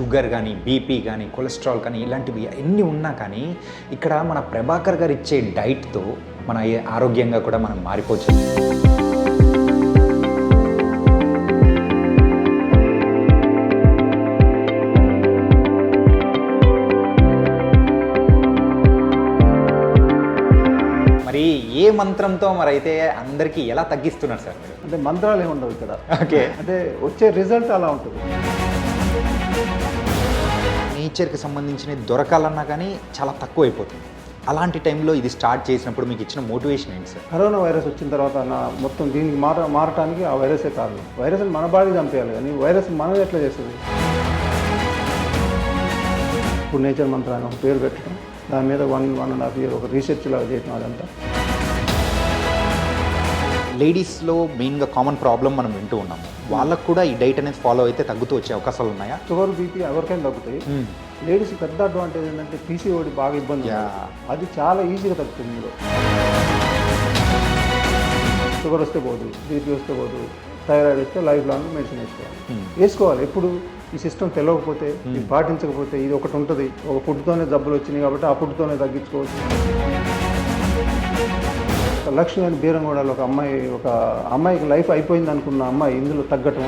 Sugar కానీ BP కానీ cholesterol కానీ ఇలాంటివి ఎన్ని ఉన్నా కానీ ఇక్కడ మన ప్రభాకర్ గారు ఇచ్చే డైట్తో మన ఆరోగ్యంగా కూడా మనం మారిపోవచ్చు. మరి ఏ మంత్రంతో మరి అయితే అందరికీ ఎలా తగ్గిస్తున్నారు సార్ మీరు? అంటే మంత్రాలు ఏమి ఉండవు ఇక్కడ. ఓకే. అంటే వచ్చే రిజల్ట్ అలా ఉంటుంది. నేచర్కి సంబంధించినవి దొరకాలన్నా కానీ చాలా తక్కువ అయిపోతుంది అలాంటి టైంలో ఇది స్టార్ట్ చేసినప్పుడు మీకు ఇచ్చిన మోటివేషన్ ఏంటి సార్? కరోనా వైరస్ వచ్చిన తర్వాత నా మొత్తం దీనికి మార మారటానికి ఆ వైరసే కారణం. వైరస్ మన బాడీ చంపేయాలి కానీ వైరస్ మనది ఎట్లా చేస్తుంది? ఇప్పుడు నేచర్ మంత్రాన్ని ఒక పేరు పెట్టడం దాని మీద one one and half year ఒక రీసెర్చ్ లాగా చేయటం అదంతా లేడీస్లో మెయిన్గా కామన్ ప్రాబ్లం మనం వింటూ ఉన్నాము. వాళ్ళకు కూడా ఈ డైట్ అనేది ఫాలో అయితే తగ్గుతూ వచ్చే అవకాశాలు ఉన్నాయా? షుగర్ బీపీ ఎవరికైనా తగ్గుతాయి. లేడీస్ పెద్ద అడ్వాంటేజ్ ఏంటంటే పీసీఓడి బాగా ఇబ్బంది. అది చాలా ఈజీగా తగ్గుతుంది ఇందులో. షుగర్ వస్తే పోదు బీపీ వస్తే పోదు థైరాయిడ్ వస్తే లైఫ్ లాంగ్ మెడిసిన్ వేసుకోవాలి. వేసుకోవాలి. ఎప్పుడు ఈ సిస్టమ్ తెలియకపోతే ఇది పాటించకపోతే ఇది ఒకటి ఉంటుంది. ఒక ఫుడ్తోనే జబ్బులు వచ్చినాయి కాబట్టి ఆ ఫుడ్తోనే తగ్గించుకోవచ్చు. లక్ష్మి అని బీరంగూడలో ఒక అమ్మాయి ఒక అమ్మాయికి లైఫ్ అయిపోయింది అనుకున్న అమ్మాయి ఇందులో తగ్గటం.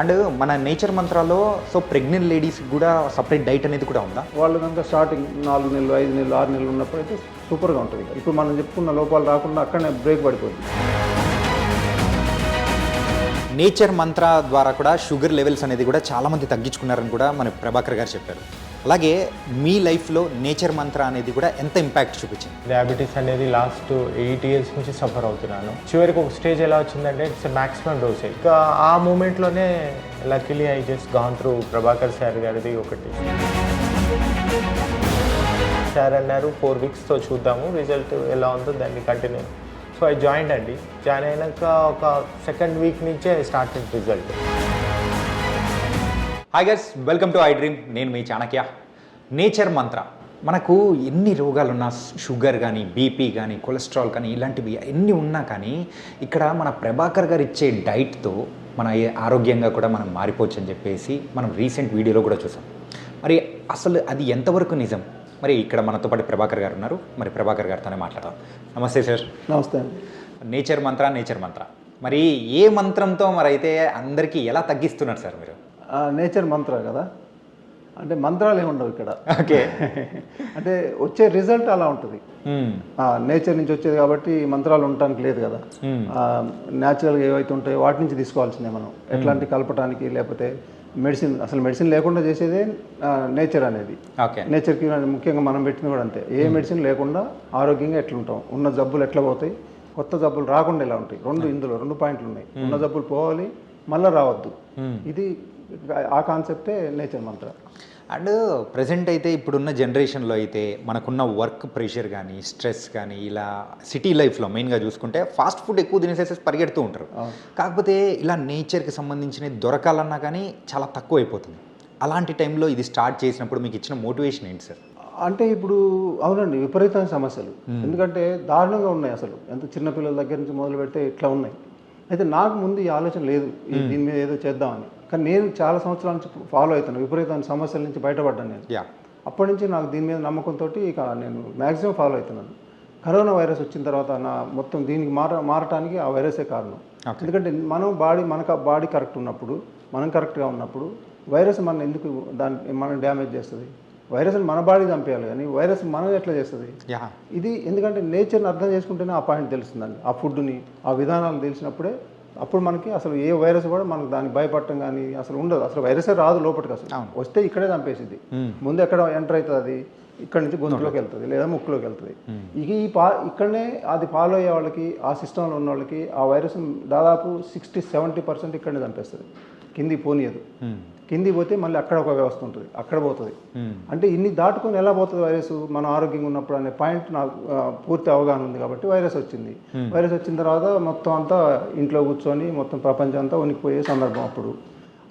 అండ్ మన నేచర్ మంత్రాల్లో సో ప్రెగ్నెంట్ లేడీస్ కూడా సపరేట్ డైట్ అనేది కూడా ఉందా? వాళ్ళు కనుక స్టార్టింగ్ నాలుగు నెలలు ఐదు నెలలు ఆరు నెలలు ఉన్నప్పుడు అయితే సూపర్గా ఉంటుంది. ఇప్పుడు మనం చెప్పుకున్న లోపాలు రాకుండా అక్కడనే బ్రేక్ పడిపోతుంది. నేచర్ మంత్ర ద్వారా కూడా షుగర్ లెవెల్స్ అనేది కూడా చాలామంది తగ్గించుకున్నారని కూడా మన ప్రభాకర్ గారు చెప్పారు. అలాగే మీ లైఫ్లో నేచర్ మంత్ర అనేది కూడా ఎంత ఇంపాక్ట్ చూపించింది? డయాబెటీస్ అనేది లాస్ట్ ఎయిట్ ఇయర్స్ నుంచి సఫర్ అవుతున్నాను. చివరికి ఒక స్టేజ్ ఎలా వచ్చిందంటే ఇట్స్ మాక్సిమం డోస్ ఇంకా ఆ మూమెంట్లోనే luckily I just gone through Prabhakar sir గారిది ఒకటి. సార్ అన్నారు ఫోర్ వీక్స్తో చూద్దాము రిజల్ట్ ఎలా ఉందో దాన్ని కంటిన్యూ సో ఐ జాయిన్ అండి. జాయిన్ అయినాక ఒక సెకండ్ వీక్ నుంచే starting result hi guys welcome to I dream నేను మీ చాణక్య. నేచర్ మంత్ర. మనకు ఎన్ని రోగాలున్నా షుగర్ కానీ బీపీ కానీ కొలెస్ట్రాల్ కానీ ఇలాంటివి ఎన్ని ఉన్నా కానీ ఇక్కడ మన ప్రభాకర్ గారు ఇచ్చే డైట్తో మన ఆరోగ్యంగా కూడా మనం మారిపోవచ్చు అని చెప్పేసి మనం రీసెంట్ వీడియోలో కూడా చూసాం. మరి అసలు అది ఎంతవరకు నిజం? మరి ఇక్కడ మనతో పాటు ప్రభాకర్ గారు ఉన్నారు. మరి ప్రభాకర్ గారితోనే మాట్లాడదాం. నమస్తే సార్. నమస్తే నేచర్ మంత్ర నేచర్ మంత్ర. మరి ఏ మంత్రంతో మరి అయితే అందరికీ ఎలా తగ్గిస్తున్నారు సార్ మీరు? నేచర్ మంత్ర కదా? అంటే మంత్రాలు ఏమి ఉండవు ఇక్కడ. ఓకే. అంటే వచ్చే రిజల్ట్ అలా ఉంటుంది. నేచర్ నుంచి వచ్చేది కాబట్టి మంత్రాలు ఉండటానికి లేదు కదా. న్యాచురల్గా ఏవైతే ఉంటాయో వాటి నుంచి తీసుకోవాల్సిందే మనం. ఎట్లాంటి కలపటానికి లేకపోతే మెడిసిన్ అసలు మెడిసిన్ లేకుండా చేసేదే నేచర్ అనేది. ఓకే. నేచర్కి ముఖ్యంగా మనం పెట్టిన కూడా అంతే. ఏ మెడిసిన్ లేకుండా ఆరోగ్యంగా ఎట్లుంటాం? ఉన్న జబ్బులు ఎట్లా పోతాయి? కొత్త జబ్బులు రాకుండా ఎలా ఉంటాయి? రెండు ఇందులో రెండు పాయింట్లు ఉన్నాయి. ఉన్న జబ్బులు పోవాలి మళ్ళీ రావద్దు. ఇది ఆ కాన్సెప్టే నేచర్ మంత్ర. అండ్ ప్రజెంట్ అయితే ఇప్పుడున్న జనరేషన్లో అయితే మనకున్న వర్క్ ప్రెషర్ కానీ స్ట్రెస్ కానీ ఇలా సిటీ లైఫ్లో మెయిన్గా చూసుకుంటే ఫాస్ట్ ఫుడ్ ఎక్కువ తినేసేసి పరిగెడుతూ ఉంటారు. కాకపోతే ఇలా నేచర్కి సంబంధించినవి దొరకాలన్నా కానీ చాలా తక్కువ అయిపోతుంది అలాంటి టైంలో ఇది స్టార్ట్ చేసినప్పుడు మీకు ఇచ్చిన మోటివేషన్ ఏంటి సార్? అంటే ఇప్పుడు అవునండి విపరీతమైన సమస్యలు. ఎందుకంటే దారుణంగా ఉన్నాయి అసలు. ఎంత చిన్న పిల్లల దగ్గర నుంచి మొదలు పెడితే ఇట్లా ఉన్నాయి. అయితే నాకు ముందు ఈ ఆలోచన లేదు. దీని మీద ఏదో చేద్దామని. కానీ నేను చాలా సంవత్సరాల నుంచి ఫాలో అవుతాను విపరీతమైన సమస్యల నుంచి బయటపడ్డాను నేను. యా అప్పటి నుంచి నాకు దీని మీద నమ్మకంతో ఇక నేను మ్యాక్సిమం ఫాలో అవుతున్నాను. కరోనా వైరస్ వచ్చిన తర్వాత నా మొత్తం దీనికి మార మారటానికి ఆ వైరసే కారణం. ఎందుకంటే మనం బాడీ మనకు బాడీ కరెక్ట్ ఉన్నప్పుడు మనం కరెక్ట్గా ఉన్నప్పుడు వైరస్ మన ఎందుకు దాన్ని మనం డ్యామేజ్ చేస్తుంది? వైరస్ మన బాడీ చంపేయాలి కానీ వైరస్ మనం ఎట్లా చేస్తుంది? యా ఇది ఎందుకంటే నేచర్ని అర్థం చేసుకుంటేనే ఆ పాయింట్ తెలుస్తుందండి. ఆ ఫుడ్ని ఆ విధానాలు తెలిసినప్పుడే అప్పుడు మనకి అసలు ఏ వైరస్ కూడా మనకు దానికి భయపడటం కానీ అసలు ఉండదు. అసలు వైరసే రాదు లోపలికి అసలు. వస్తే ఇక్కడే చంపేసింది ముందు ఎక్కడ ఎంటర్ అవుతుంది? అది ఇక్కడ నుంచి గొంతులోకి వెళ్తుంది లేదా ముక్కులోకి వెళ్తుంది. ఇక ఈ పా ఇక్కడనే అది ఫాలో అయ్యే వాళ్ళకి ఆ సిస్టంలో ఉన్న వాళ్ళకి ఆ వైరస్ దాదాపు సిక్స్టీ సెవెంటీ పర్సెంట్ ఇక్కడనే చంపేస్తుంది. కింది పోనీయదు. కింది పోతే మళ్ళీ అక్కడ ఒక వ్యవస్థ ఉంటుంది. అక్కడ పోతుంది. అంటే ఇన్ని దాటుకొని ఎలా పోతుంది వైరస్? మనం ఆరోగ్యంగా ఉన్నప్పుడు అనే పాయింట్ నాకు పూర్తి అవగాహన ఉంది కాబట్టి వైరస్ వచ్చింది. వైరస్ వచ్చిన తర్వాత మొత్తం అంతా ఇంట్లో కూర్చొని మొత్తం ప్రపంచం అంతా వణికిపోయే సందర్భం అప్పుడు.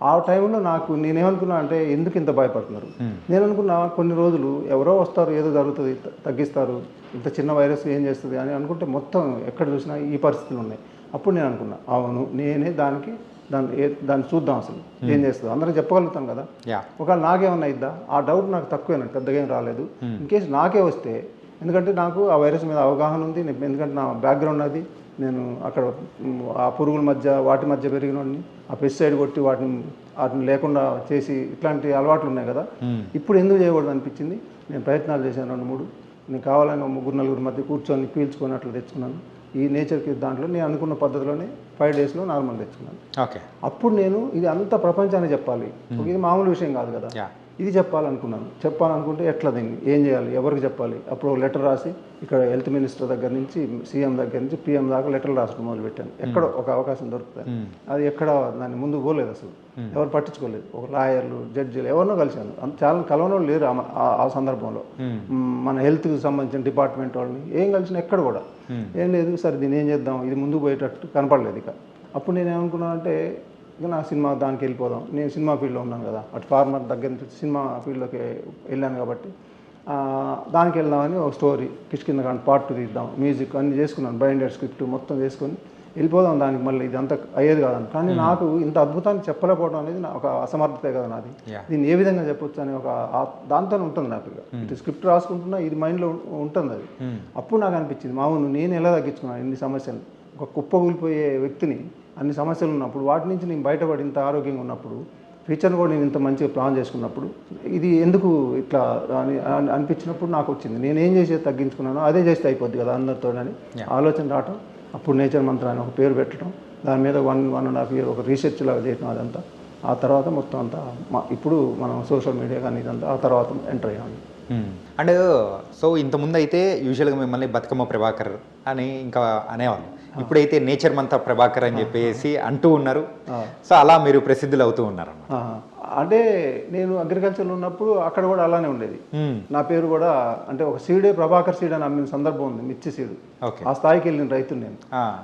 ఆ టైంలో నాకు నేనేమనుకున్నా అంటే ఎందుకు ఇంత భయపడుతున్నారు? నేను అనుకున్నా కొన్ని రోజులు ఎవరో వస్తారు ఏదో జరుగుతుంది తగ్గిస్తారు. ఇంత చిన్న వైరస్ ఏం చేస్తుంది అని అనుకుంటే మొత్తం ఎక్కడ చూసినా ఈ పరిస్థితులు ఉన్నాయి. అప్పుడు నేను అనుకున్నా అవును నేనే దానికి దాన్ని ఏ- దాన్ని చూద్దాం అసలు. ఏం చేస్తుంది. అందరికి చెప్పగలుగుతాం కదా. ఒకవేళ నాకేమన్నా ఇద్దా ఆ డౌట్ నాకు తక్కువేనండి పెద్దగా ఏం రాలేదు. ఇన్ కేసు నాకే వస్తే ఎందుకంటే నాకు ఆ వైరస్ మీద అవగాహన ఉంది ఎందుకంటే నా బ్యాక్గ్రౌండ్ అది నేను అక్కడ ఆ పురుగుల మధ్య వాటి మధ్య పెరిగినోడిని ఆ పెస్టిసైడ్ కొట్టి వాటిని వాటిని లేకుండా చేసి ఇట్లాంటి అలవాట్లు ఉన్నాయి కదా. ఇప్పుడు ఎందుకు చేయకూడదు అనిపించింది? నేను ప్రయత్నాలు చేశాను రెండు మూడు. నేను కావాలని ముగ్గురు నలుగురు మధ్య కూర్చొని పీల్చుకొని అట్లా తెచ్చుకున్నాను. ఈ నేచర్కి దాంట్లో నేను అనుకున్న పద్ధతిలోనే ఫైవ్ డేస్లో నార్మల్ తెచ్చుకున్నాను. ఓకే అప్పుడు నేను ఇది అంత ప్రపంచానికి చెప్పాలి. ఇది మామూలు విషయం కాదు కదా. ఇది చెప్పాలనుకున్నాను. చెప్పాలనుకుంటే ఎట్లా దీన్ని? ఏం చేయాలి? ఎవరికి చెప్పాలి? అప్పుడు ఒక లెటర్ రాసి ఇక్కడ హెల్త్ మినిస్టర్ దగ్గర నుంచి సీఎం దగ్గర నుంచి పీఎం దాకా లెటర్లు రాసడం మొదలుపెట్టాను. ఎక్కడ ఒక అవకాశం దొరుకుతుంది. అది ఎక్కడ దాన్ని ముందు పోలేదు అసలు. ఎవరు పట్టించుకోలేదు. ఒక లాయర్లు జడ్జిలు ఎవరినో కలిశాను. చాలా కలవనో లేరు ఆ- సందర్భంలో. మన హెల్త్కి సంబంధించిన డిపార్ట్మెంట్ వాళ్ళని ఏం కలిసిన ఎక్కడ కూడా. ఏం లేదు సరే దీన్ని ఏం చేద్దాం? ఇది ముందుకు పోయేటట్టు కనపడలేదు ఇక. అప్పుడు నేను ఏమనుకున్నానంటే ఇక నా సినిమా దానికి వెళ్ళిపోదాం. నేను సినిమా ఫీల్డ్లో ఉన్నాను కదా. అటు ఫార్మర్ దగ్గర నుంచి సినిమా ఫీల్డ్లోకి వెళ్ళాను కాబట్టి. దానికి వెళ్దామని ఒక స్టోరీ కిష్కింద కానీ పార్ట్ టూ తీద్దాం. మ్యూజిక్ అన్ని చేసుకున్నాను. బైండెడ్ స్క్రిప్ట్ మొత్తం చేసుకొని వెళ్ళిపోదాం దానికి మళ్ళీ. ఇది అంతా అయ్యేది కాదని కానీ నాకు ఇంత అద్భుతాన్ని చెప్పలేకపోవడం అనేది నా ఒక అసమర్థతే కదా నాది. దీన్ని ఏ విధంగా చెప్పొచ్చు అని ఒక దాంతోనే ఉంటుంది నాకు ఇక. ఇటు స్క్రిప్ట్ రాసుకుంటున్నా ఇది మైండ్లో ఉంటుంది అది. అప్పుడు నాకు అనిపించింది మామూలు నేను ఎలా తగ్గించుకున్నాను? ఇన్ని సమస్యలు. ఒక కుప్ప కూలిపోయే వ్యక్తిని అన్ని సమస్యలు ఉన్నప్పుడు వాటి నుంచి నేను బయటపడి ఇంత ఆరోగ్యంగా ఉన్నప్పుడు ఫ్యూచర్ని కూడా నేను ఇంత మంచిగా ప్లాన్ చేసుకున్నప్పుడు ఇది ఎందుకు ఇట్లా అని అని అనిపించినప్పుడు నాకు వచ్చింది. నేను ఏం చేసేది తగ్గించుకున్నానో అదే చేస్తే అయిపోద్ది కదా అందరితో అని ఆలోచన రావటం అప్పుడు నేచర్ మంత్ర అని ఒక పేరు పెట్టడం దాని మీద one one and half year ఒక రీసెర్చ్ లాగా చేయటం అదంతా. ఆ తర్వాత మొత్తం అంతా ఇప్పుడు మనం సోషల్ మీడియా కానీ ఇదంతా ఆ తర్వాత ఎంటర్ అయ్యాము అండ్ సో ఇంతకుముందు అయితే యూజువల్గా మిమ్మల్ని బతుకమ్మ ప్రభాకర్ అని ఇంకా అనేవాళ్ళు. ఇప్పుడైతే నేచర్ మంతా ప్రభాకర్ అని చెప్పేసి అంటూ ఉన్నారు. సో అలా మీరు ప్రసిద్ధులు అవుతూ ఉన్నారు అంటే నేను అగ్రికల్చర్లో ఉన్నప్పుడు అక్కడ కూడా అలానే ఉండేది. నా పేరు కూడా అంటే ఒక సీడే ప్రభాకర్ సీడ్ అని అమ్మిన సందర్భం ఉంది మిర్చి సీడు. ఓకే ఆ స్థాయికి వెళ్ళిన రైతుని నేను.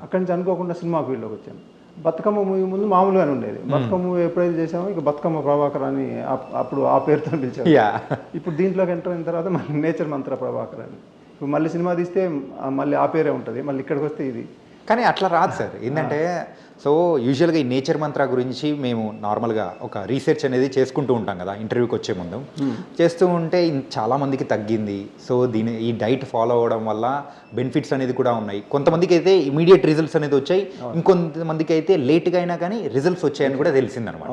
అక్కడి నుంచి అనుకోకుండా సినిమా ఫీల్డ్లోకి వచ్చాను. బతుకమ్మ మూవీ ముందు మామూలుగానే ఉండేది. బతుకమ్మ మూవీ ఎప్పుడైతే చేసామో ఇక బతుకమ్మ ప్రభాకర్ అని అప్- అప్పుడు ఆ పేరుతో పిలిచాను యా. ఇప్పుడు దీంట్లోకి ఎంటర్ అయిన తర్వాత మళ్ళీ నేచర్ మంత్ర ప్రభాకర్ అని. ఇప్పుడు మళ్ళీ సినిమా తీస్తే మళ్ళీ ఆ పేరే ఉంటుంది. మళ్ళీ ఇక్కడికి వస్తే ఇది. కానీ అట్లా రాదు సార్. ఏంటంటే సో యూజువల్గా ఈ నేచర్ మంత్ర గురించి మేము నార్మల్గా ఒక రీసెర్చ్ అనేది చేసుకుంటూ ఉంటాం కదా ఇంటర్వ్యూకి వచ్చే ముందు. చేస్తూ ఉంటే ఇన్- చాలా మందికి తగ్గింది. సో దీని ఈ డైట్ ఫాలో అవ్వడం వల్ల బెనిఫిట్స్ అనేది కూడా ఉన్నాయి. కొంతమందికి అయితే ఇమీడియట్ రిజల్ట్స్ అనేది వచ్చాయి. ఇంకొంతమందికి అయితే లేట్గా అయినా కానీ రిజల్ట్స్ వచ్చాయని కూడా తెలిసిందనమాట.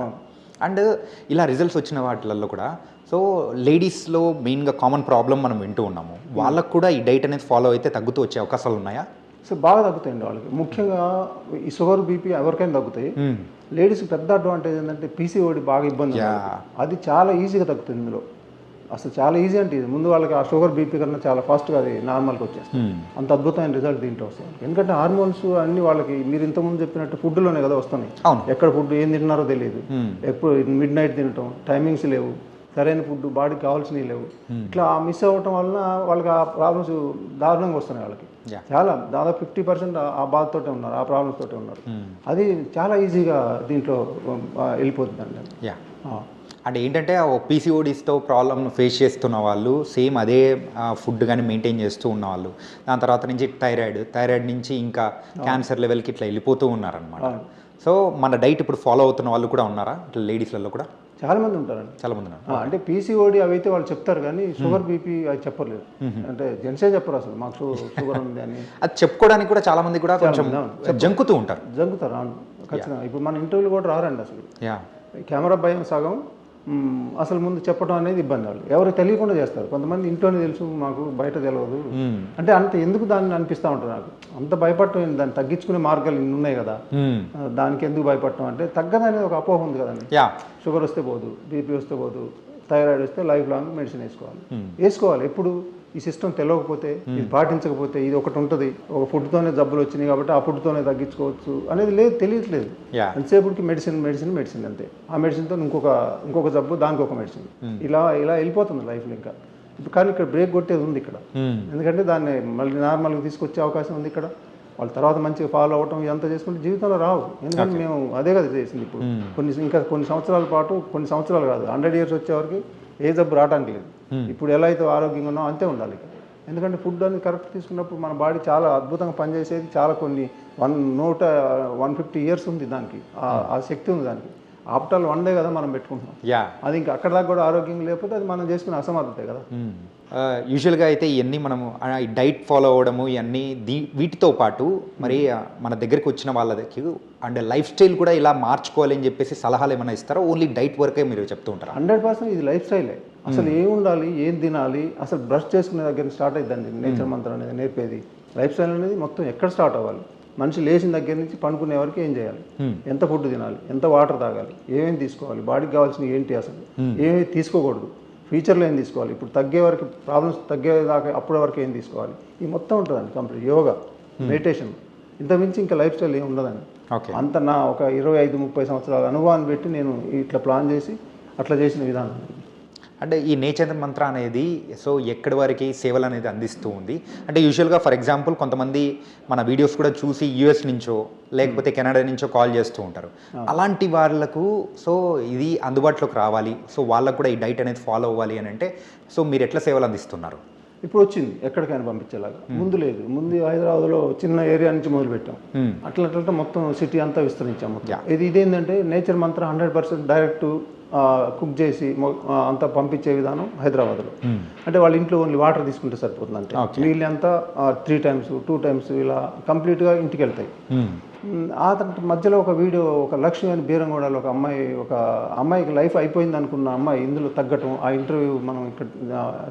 అండ్ ఇలా రిజల్ట్స్ వచ్చిన వాటిలలో కూడా సో లేడీస్లో మెయిన్గా కామన్ ప్రాబ్లం మనం వింటూ ఉన్నాము. వాళ్ళకు కూడా ఈ డైట్ అనేది ఫాలో అయితే తగ్గుతూ వచ్చే అవకాశాలు ఉన్నాయా? సో బాగా తగ్గుతాయండి వాళ్ళకి. ముఖ్యంగా ఈ షుగర్ బీపీ ఎవరికైనా తగ్గుతాయి. లేడీస్ పెద్ద అడ్వాంటేజ్ ఏంటంటే పీసీఓడి బాగా ఇబ్బంది. అది. చాలా ఈజీగా తగ్గుతుంది ఇందులో. అసలు చాలా ఈజీ అంటే ఇది. ముందు వాళ్ళకి ఆ షుగర్ బీపీ కన్నా చాలా ఫాస్ట్గా అది నార్మల్కి వచ్చేస్తుంది. అంత అద్భుతమైన రిజల్ట్ దీంట్లో వస్తుంది. ఎందుకంటే హార్మోన్స్ అన్ని వాళ్ళకి మీరు ఇంతకుముందు చెప్పినట్టు ఫుడ్లోనే కదా వస్తున్నాయి. ఎక్కడ ఫుడ్ ఏం తింటున్నారో తెలియదు. ఎప్పుడు మిడ్ నైట్ తినటం టైమింగ్స్ లేవు. సరైన ఫుడ్ బాడీకి కావాల్సినవి లేవు. ఇట్లా మిస్ అవ్వటం వలన వాళ్ళకి ఆ ప్రాబ్లమ్స్ దారుణంగా వస్తున్నాయి వాళ్ళకి. చాలా దాదాపు ఫిఫ్టీ పర్సెంట్ ఆ బాధతోటే ఉన్నారు ఆ ప్రాబ్లమ్స్ తోటే ఉన్నారు. అది చాలా ఈజీగా దీంట్లో వెళ్ళిపోతుందండి. అంటే ఏంటంటే ఓ పీసీఓడిస్తో ప్రాబ్లమ్ ఫేస్ చేస్తున్న వాళ్ళు సేమ్ అదే ఫుడ్ కానీ మెయింటైన్ చేస్తూ ఉన్న వాళ్ళు. దాని తర్వాత నుంచి థైరాయిడ్ థైరాయిడ్ నుంచి ఇంకా క్యాన్సర్ లెవెల్కి ఇట్లా వెళ్ళిపోతూ ఉన్నారనమాట సో మన డైట్ ఇప్పుడు ఫాలో అవుతున్న వాళ్ళు కూడా ఉన్నారా? ఇట్లా లేడీస్లలో కూడా? చాలా మంది ఉంటారండి. చాలా మంది ఉన్నారు. ఆ, అంటే పీసీఓడి అవి అయితే వాళ్ళు చెప్తారు కానీ షుగర్ బీపీ అవి చెప్పలేదు అంటే జెంట్సే చెప్పరు అసలు మాకు షుగర్ ఉంది అని. అది చెప్పుకోవడానికి కూడా చాలా మంది కూడా కొంచెం జంకుతూ ఉంటారు. జంకుతారు అవును. ఖచ్చితంగా. ఇప్పుడు మన ఇంటర్వ్యూలు కూడా రారండి అసలు. కెమెరా భయం సగం అసలు ముందు చెప్పడం అనేది ఇబ్బంది వాళ్ళు. ఎవరు తెలియకుండా చేస్తారు. కొంతమంది ఇంట్లోనే తెలుసు మాకు బయట తెలియదు అంటే అంత ఎందుకు దాన్ని అనిపిస్తూ ఉంటుంది నాకు? అంత భయపడటం? దాన్ని తగ్గించుకునే మార్గాలు ఇన్ని ఉన్నాయి కదా. దానికి ఎందుకు భయపడటం అంటే తగ్గదనేది ఒక అపోహ ఉంది కదండి. యా. షుగర్ వస్తే పోదు బీపీ వస్తే పోదు థైరాయిడ్ వస్తే లైఫ్ లాంగ్ మెడిసిన్ వేసుకోవాలి. వేసుకోవాలి. ఎప్పుడు? ఈ సిస్టమ్ తెలియకపోతే ఇది పాటించకపోతే ఇది ఒకటి ఉంటుంది. ఒక ఫుడ్తోనే జబ్బులు వచ్చినాయి కాబట్టి ఆ ఫుడ్తోనే తగ్గించుకోవచ్చు అనేది లేదు తెలియట్లేదు. యా. అంతసేపటికి మెడిసిన్ మెడిసిన్ మెడిసిన్ అంతే. ఆ మెడిసిన్తో ఇంకొక ఇంకొక జబ్బు దానికి ఒక మెడిసిన్ ఇలా ఇలా వెళ్ళిపోతుంది లైఫ్లో ఇంకా. ఇప్పుడు కానీ ఇక్కడ బ్రేక్ కొట్టేది ఉంది ఇక్కడ. ఎందుకంటే దాన్ని మళ్ళీ నార్మల్గా తీసుకొచ్చే అవకాశం ఉంది ఇక్కడ. వాళ్ళ తర్వాత మంచిగా ఫాలో అవ్వటం ఇదంతా చేసుకుంటే జీవితంలో రావు. ఎందుకంటే మేము అదే కదా చేసింది ఇప్పుడు. కొన్ని ఇంకా కొన్ని సంవత్సరాల పాటు కొన్ని సంవత్సరాలు కాదు హండ్రెడ్ ఇయర్స్ వచ్చేవరకు ఏ జబ్బు రావడానికి లేదు. ఇప్పుడు ఎలా అయితే ఆరోగ్యంగా ఉన్నామో అంతే ఉండాలి ఎందుకంటే ఫుడ్ అనేది కరెక్ట్ తీసుకున్నప్పుడు మన బాడీ చాలా అద్భుతంగా పనిచేసేది చాలా కొన్ని వన్ నూట వన్ ఫిఫ్టీ ఇయర్స్ ఉంది దానికి. ఆ శక్తి ఉంది దానికి. ఆఫ్టర్ వన్ డే కదా మనం పెట్టుకుంటున్నాం. యా. అది ఇంకా అక్కడ దాకా కూడా ఆరోగ్యం లేకపోతే అది మనం చేసుకునే అసమర్థతే కదా. యూజువల్గా అయితే ఇవన్నీ మనము డైట్ ఫాలో అవ్వడము ఇవన్నీ దీ వీటితో పాటు మరి మన దగ్గరికి వచ్చిన వాళ్ళకి అండ్ లైఫ్ స్టైల్ కూడా ఇలా మార్చుకోవాలి అని చెప్పేసి సలహాలు ఏమైనా ఇస్తారా? ఓన్లీ డైట్ వరకే మీరు చెప్తూ ఉంటారా? హండ్రెడ్ పర్సెంట్ ఇది లైఫ్ స్టైలే. అసలు ఏం ఉండాలి ఏం తినాలి అసలు బ్రష్ చేసుకునే దగ్గర స్టార్ట్ అవుతుందండి నేచర్ మంత్రం అనేది నేర్పేది. లైఫ్ స్టైల్ అనేది మొత్తం ఎక్కడ స్టార్ట్ అవ్వాలి? మనిషి లేచిన దగ్గర నుంచి పండుకునే వరకు ఏం చేయాలి? ఎంత ఫుడ్ తినాలి? ఎంత వాటర్ తాగాలి? ఏమేమి తీసుకోవాలి? బాడీకి కావాల్సిన ఏంటి అసలు? ఏమేమి తీసుకోకూడదు. ఫ్యూచర్లో ఏం తీసుకోవాలి? ఇప్పుడు తగ్గే వరకు ప్రాబ్లమ్స్ తగ్గేదాకా అప్పటి వరకు ఏం తీసుకోవాలి? ఈ మొత్తం ఉంటుందండి కంప్లీట్. యోగా మెడిటేషన్ ఇంతకుమించి ఇంకా లైఫ్ స్టైల్ ఏం ఉండదండి. అంత నా ఒక ఇరవై ఐదు ముప్పై సంవత్సరాల అనుభవాన్ని పెట్టి నేను ఇట్లా ప్లాన్ చేసి అట్లా చేసిన విధానం. అంటే ఈ నేచర్ మంత్ర అనేది సో ఎక్కడి వరకు సేవలు అనేది అందిస్తూ ఉంది. అంటే యూజువల్గా ఫర్ ఎగ్జాంపుల్ కొంతమంది మన వీడియోస్ కూడా చూసి యూఎస్ నుంచో లేకపోతే కెనడా నుంచో కాల్ చేస్తూ ఉంటారు. అలాంటి వాళ్ళకు సో ఇది అందుబాటులోకి రావాలి. సో వాళ్ళకు కూడా ఈ డైట్ అనేది ఫాలో అవ్వాలి అని అంటే సో మీరు ఎట్లా సేవలు అందిస్తున్నారు? ఇప్పుడు వచ్చింది ఎక్కడికైనా పంపించేలాగా. ముందు లేదు. ముందు హైదరాబాద్లో చిన్న ఏరియా నుంచి మొదలు పెట్టాం. Hmm. అట్లా అట్లా మొత్తం సిటీ అంతా విస్తరించాం మొత్తం. ఇది ఇదేంటంటే నేచర్ మంత్రం హండ్రెడ్ పర్సెంట్ డైరెక్ట్ కుక్ చేసి అంతా పంపించే విధానం హైదరాబాద్లో. అంటే వాళ్ళ ఇంట్లో ఓన్లీ వాటర్ తీసుకుంటే సరిపోతుంది అంటే నీళ్ళు అంతా త్రీ టైమ్స్ టూ టైమ్స్ ఇలా కంప్లీట్గా ఇంటికి వెళ్తాయి. ఆ తర్వాత మధ్యలో ఒక వీడియో ఒక లక్ష్మి అని బీరంగూడలో ఒక అమ్మాయి ఒక అమ్మాయికి లైఫ్ అయిపోయింది అనుకున్న అమ్మాయి ఇందులో తగ్గటం ఆ ఇంటర్వ్యూ మనం ఇక్కడ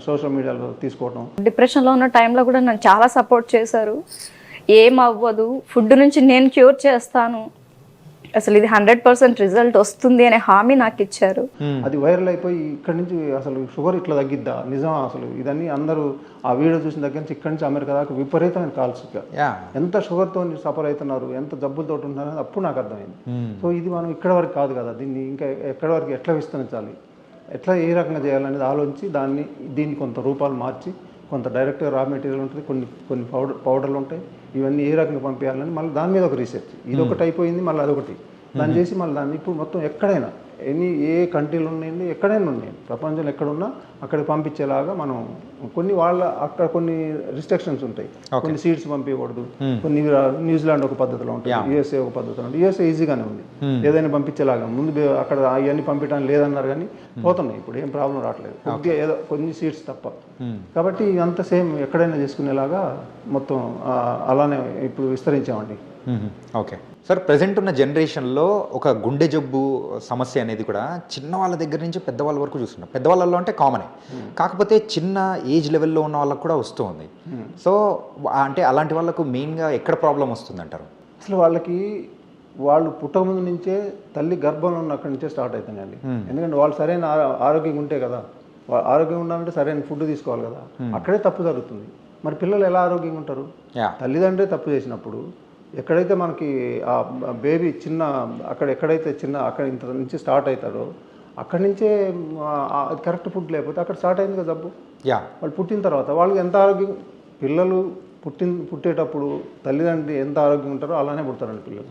సోషల్ మీడియాలో తీసుకోవటం. డిప్రెషన్లో ఉన్న టైంలో కూడా నన్ను చాలా సపోర్ట్ చేశారు. ఏం అవ్వదు ఫుడ్ నుంచి నేను క్యూర్ చేస్తాను అసలు ఇది హండ్రెడ్ పర్సెంట్ రిజల్ట్ వస్తుంది అనే హామీ నాకు ఇచ్చారు. అది వైరల్ అయిపోయి ఇక్కడ నుంచి అసలు షుగర్ ఇట్లా తగ్గిద్దా? నిజమా అసలు? ఇదన్నీ అందరూ ఆ వీడియో చూసిన దగ్గర నుంచి ఇక్కడి నుంచి అమెరికా దాకా విపరీతమైన కాల్స్ ఎంత షుగర్తో సఫర్ అవుతున్నారు? ఎంత జబ్బులతో ఉంటున్నారు? అనేది అప్పుడు నాకు అర్థమైంది. సో ఇది మనం ఇక్కడ వరకు కాదు కదా దీన్ని ఇంకా ఎక్కడి వరకు ఎట్లా విస్తరించాలి? ఎట్లా ఏ రకంగా చేయాలనేది ఆలోచించి దాన్ని దీన్ని కొంత రూపాలు మార్చి కొంత డైరెక్ట్గా రా మెటీరియల్ ఉంటుంది కొన్ని కొన్ని పౌడర్ పౌడర్లు ఉంటాయి. ఇవన్నీ ఏ రకంగా పంపించాలని మళ్ళీ దాని మీద ఒక రీసెర్చ్ ఇది ఒకటి అయిపోయింది మళ్ళీ అదొకటి. దాన్ని చేసి మళ్ళీ దాన్ని ఇప్పుడు మొత్తం ఎక్కడైనా ఎన్ని ఏ కంట్రీలు ఉన్నాయండి ఎక్కడైనా ఉన్నాయి ప్రపంచంలో ఎక్కడున్నా అక్కడికి పంపించేలాగా మనం కొన్ని వాళ్ళ అక్కడ కొన్ని రిస్ట్రిక్షన్స్ ఉంటాయి. కొన్ని సీడ్స్ పంపించకూడదు. కొన్ని న్యూజిలాండ్ ఒక పద్ధతిలో ఉంటాయి యూఎస్ఏ ఒక పద్ధతిలో ఉంటుంది. యూఎస్ఏ ఈజీగానే ఉంది. ఏదైనా పంపించేలాగా. ముందు అక్కడ అవన్నీ పంపించడానికి లేదన్నారు కానీ పోతున్నాయి ఇప్పుడు. ఏం ప్రాబ్లం రావట్లేదు. కొద్దిగా ఏదో కొన్ని సీట్స్ తప్ప. కాబట్టి ఇదంతా సేమ్ ఎక్కడైనా చేసుకునేలాగా మొత్తం అలానే ఇప్పుడు విస్తరించామండి. ఓకే. సార్ ప్రజెంట్ ఉన్న జనరేషన్లో ఒక గుండె జబ్బు సమస్య అనేది కూడా చిన్న వాళ్ళ దగ్గర నుంచి పెద్దవాళ్ళ వరకు చూస్తున్నాం. పెద్దవాళ్ళలో అంటే కామనే కాకపోతే చిన్న ఏజ్ లెవెల్లో ఉన్న వాళ్ళకు కూడా వస్తూ ఉంది. సో అంటే అలాంటి వాళ్ళకు మెయిన్గా ఎక్కడ ప్రాబ్లం వస్తుంది అంటారు? అసలు వాళ్ళకి వాళ్ళు పుట్టకముందు నుంచే తల్లి గర్భంలో ఉన్న అక్కడి నుంచే స్టార్ట్ అవుతున్నాయండి ఎందుకంటే వాళ్ళు సరైన ఆరోగ్యంగా ఉంటే కదా. ఆరోగ్యంగా ఉండాలంటే సరైన ఫుడ్ తీసుకోవాలి కదా. అక్కడే తప్పు జరుగుతుంది. మరి పిల్లలు ఎలా ఆరోగ్యంగా ఉంటారు? తల్లిదండ్రులే తప్పు చేసినప్పుడు ఎక్కడైతే మనకి ఆ బేబీ చిన్న అక్కడ ఎక్కడైతే చిన్న అక్కడ ఇంత నుంచి స్టార్ట్ అవుతారో అక్కడి నుంచే కరెక్ట్ ఫుడ్ లేకపోతే అక్కడ స్టార్ట్ అయింది కదా జబ్బు. యా. వాళ్ళు పుట్టిన తర్వాత వాళ్ళకి ఎంత ఆరోగ్యం? పిల్లలు పుట్టిన పుట్టేటప్పుడు తల్లిదండ్రులు ఎంత ఆరోగ్యం ఉంటారో అలానే పుడతారండి పిల్లలు.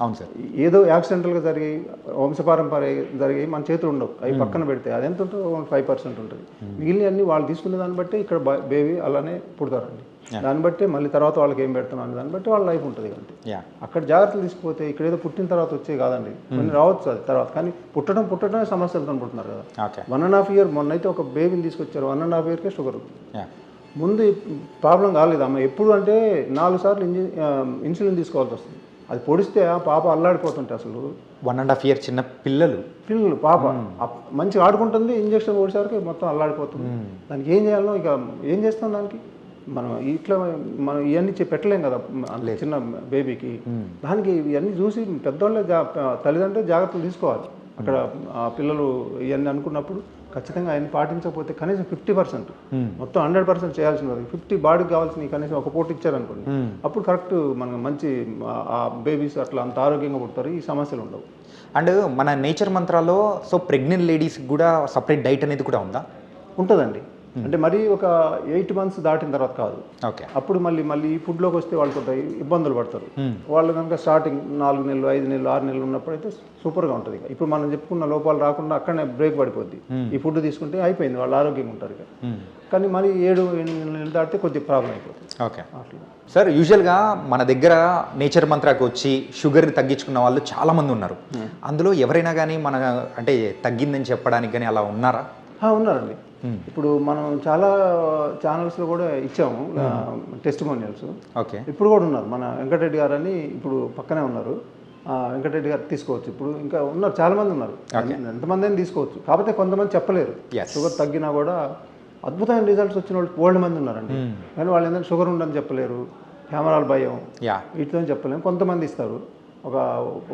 అవును సార్. ఏదో యాక్సిడెంటల్గా జరిగి వంశపారంపర్య జరిగి మన చేతులు ఉండవు. అవి పక్కన పెడితే అది ఎంత ఉంటుందో ఫైవ్ పర్సెంట్ ఉంటుంది. మిగిలిన అన్ని వాళ్ళు తీసుకునే దాన్ని బట్టి ఇక్కడ బేబీ అలానే పుడతారండి. దాన్ని బట్టి మళ్ళీ తర్వాత వాళ్ళకి ఏం పెడుతున్నాం అనే దాన్ని బట్టి వాళ్ళ లైఫ్ ఉంటుంది అంటే యా. అక్కడ జాగ్రత్తలు తీసుకుపోతే ఇక్కడ ఏదో పుట్టిన తర్వాత వచ్చే కాదండి. కొన్ని రావచ్చు అది తర్వాత. కానీ పుట్టడం పుట్టడమే సమస్యలతో పుడుతున్నారు కదా. వన్ అండ్ హాఫ్ ఇయర్ మొన్నైతే ఒక బేబీని తీసుకొచ్చారు. వన్ అండ్ హాఫ్ ఇయర్కే షుగర్. ముందు ప్రాబ్లం కాలేదు అమ్మ. ఎప్పుడు అంటే నాలుగు సార్లు ఇంజి ఇన్సులిన్ తీసుకోవాల్సి వస్తుంది. అది పొడిస్తే ఆ పాప అల్లాడిపోతుంటే అసలు. వన్ అండ్ హాఫ్ ఇయర్ చిన్న పిల్లలు. పిల్లలు పాప. మంచిగా ఆడుకుంటుంది ఇంజక్షన్ ఓడిసరికి మొత్తం అల్లాడిపోతుంది. దానికి ఏం చేయాలో ఇక ఏం చేస్తాం దానికి? మనం ఇట్లా మనం ఇవన్నీ పెట్టలేం కదా చిన్న బేబీకి. దానికి ఇవన్నీ చూసి పెద్దవాళ్ళే జా తల్లిదండ్రులు జాగ్రత్తలు తీసుకోవాలి. అక్కడ ఆ పిల్లలు ఇవన్నీ అనుకున్నప్పుడు ఖచ్చితంగా ఆయన పాటించకపోతే కనీసం ఫిఫ్టీ పర్సెంట్. మొత్తం హండ్రెడ్ పర్సెంట్ చేయాల్సిన ఫిఫ్టీ బాడీకి కావాల్సిన కనీసం ఒక పూట ఇచ్చారనుకోండి. అప్పుడు కరెక్ట్ మనకు మంచి ఆ- బేబీస్ అట్లా అంత ఆరోగ్యంగా పుడతారు. ఈ సమస్యలు ఉండవు. అండ్ మన నేచర్ మంత్రాలో సో ప్రెగ్నెంట్ లేడీస్కి కూడా సపరేట్ డైట్ అనేది కూడా ఉందా? ఉంటుందండి. అంటే మరీ ఒక ఎయిట్ మంత్స్ దాటిన తర్వాత కాదు. ఓకే అప్పుడు మళ్ళీ మళ్ళీ ఈ ఫుడ్లోకి వస్తే వాళ్ళు కొంత ఇబ్బందులు పడతారు. వాళ్ళు కనుక స్టార్టింగ్ నాలుగు నెలలు ఐదు నెలలు ఆరు నెలలు ఉన్నప్పుడు అయితే సూపర్గా ఉంటుంది ఇక. ఇప్పుడు మనం చెప్పుకున్న లోపాలు రాకుండా అక్కడనే బ్రేక్ పడిపోద్ది. ఈ ఫుడ్ తీసుకుంటే అయిపోయింది వాళ్ళు ఆరోగ్యంగా ఉంటారు ఇక. కానీ మరి ఏడు ఎనిమిది నెలలు దాటితే కొద్దిగా ప్రాబ్లం అయిపోతుంది. ఓకే సార్ యూజువల్గా మన దగ్గర నేచర్ మంత్రాకి వచ్చి షుగర్ని తగ్గించుకున్న వాళ్ళు చాలా మంది ఉన్నారు అందులో ఎవరైనా కానీ మన అంటే తగ్గిందని చెప్పడానికి కానీ అలా ఉన్నారా? ఉన్నారండి. ఇప్పుడు మనం చాలా ఛానల్స్లో కూడా ఇచ్చాము టెస్టిమోనియల్స్ ఓకే ఇప్పుడు కూడా ఉన్నారు మన వెంకటరెడ్డి గారు అని ఇప్పుడు పక్కనే ఉన్నారు. వెంకటరెడ్డి గారు తీసుకోవచ్చు. ఇప్పుడు ఇంకా ఉన్నారు చాలా మంది ఉన్నారు ఎంతమంది అయినా తీసుకోవచ్చు. కాకపోతే కొంతమంది చెప్పలేరు. షుగర్ తగ్గినా కూడా అద్భుతమైన రిజల్ట్స్ వచ్చిన వాళ్ళు ఓల్డ్ మంది ఉన్నారండి. కానీ వాళ్ళు ఏంటంటే షుగర్ ఉండని చెప్పలేరు కెమెరాలు భయం. యా వీటితో చెప్పలేము కొంతమంది ఇస్తారు. ఒక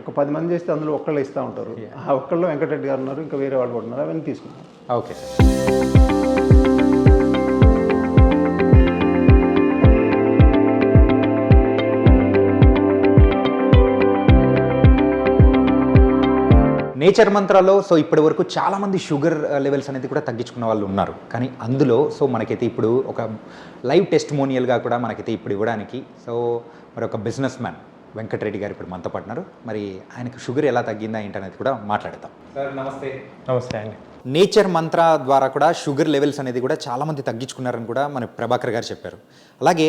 ఒక పది మంది చేస్తే అందులో ఒక్కళ్ళు ఇస్తూ ఉంటారు. ఆ ఒక్కళ్ళు వెంకటరెడ్డి గారు ఉన్నారు ఇంకా వేరే వాళ్ళు కూడా ఉన్నారు అవన్నీ తీసుకుంటాం. ఓకే. సార్ నేచర్ మంత్రాలో సో ఇప్పటి వరకు చాలా మంది షుగర్ లెవెల్స్ అనేది కూడా తగ్గించుకున్న వాళ్ళు ఉన్నారు. కానీ అందులో సో మనకైతే ఇప్పుడు ఒక లైవ్ టెస్టిమోనియల్గా కూడా మనకైతే ఇప్పుడు ఇవ్వడానికి సో మరి ఒక బిజినెస్ మ్యాన్ వెంకటరెడ్డి గారు ఇప్పుడు మనతో పడినారు మరి ఆయనకు షుగర్ ఎలా తగ్గిందా ఏంటనేది కూడా మాట్లాడతాం సార్ నమస్తే. నమస్తే అండి. నేచర్ మంత్ర ద్వారా కూడా షుగర్ లెవెల్స్ అనేది కూడా చాలామంది తగ్గించుకున్నారని కూడా మన ప్రభాకర్ గారు చెప్పారు. అలాగే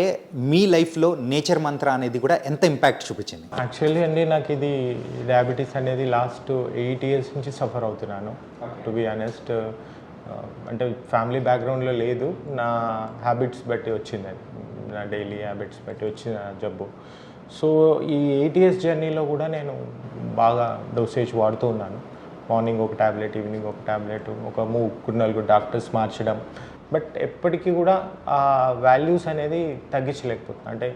మీ లైఫ్లో నేచర్ మంత్ర అనేది కూడా ఎంత ఇంపాక్ట్ చూపించింది? యాక్చువల్లీ అండి నాకు ఇది డయాబెటీస్ అనేది లాస్ట్ ఎయిట్ ఇయర్స్ నుంచి సఫర్ అవుతున్నాను. టు బి ఆనెస్ట్ అంటే ఫ్యామిలీ బ్యాక్గ్రౌండ్లో లేదు. నా హ్యాబిట్స్ బట్టి వచ్చింది అది నా డైలీ హ్యాబిట్స్ బట్టి వచ్చిన జబ్బు. సో ఈ ఏటీఎస్ జర్నీలో కూడా నేను బాగా డోసేజ్ వాడుతూ ఉన్నాను. మార్నింగ్ ఒక ట్యాబ్లెట్ ఈవినింగ్ ఒక ట్యాబ్లెట్ ఒక ముగ్గురు నలుగురు డాక్టర్స్ మార్చడం. బట్ ఎప్పటికీ కూడా ఆ వాల్యూస్ అనేది తగ్గించలేకపోతున్నాను. అంటే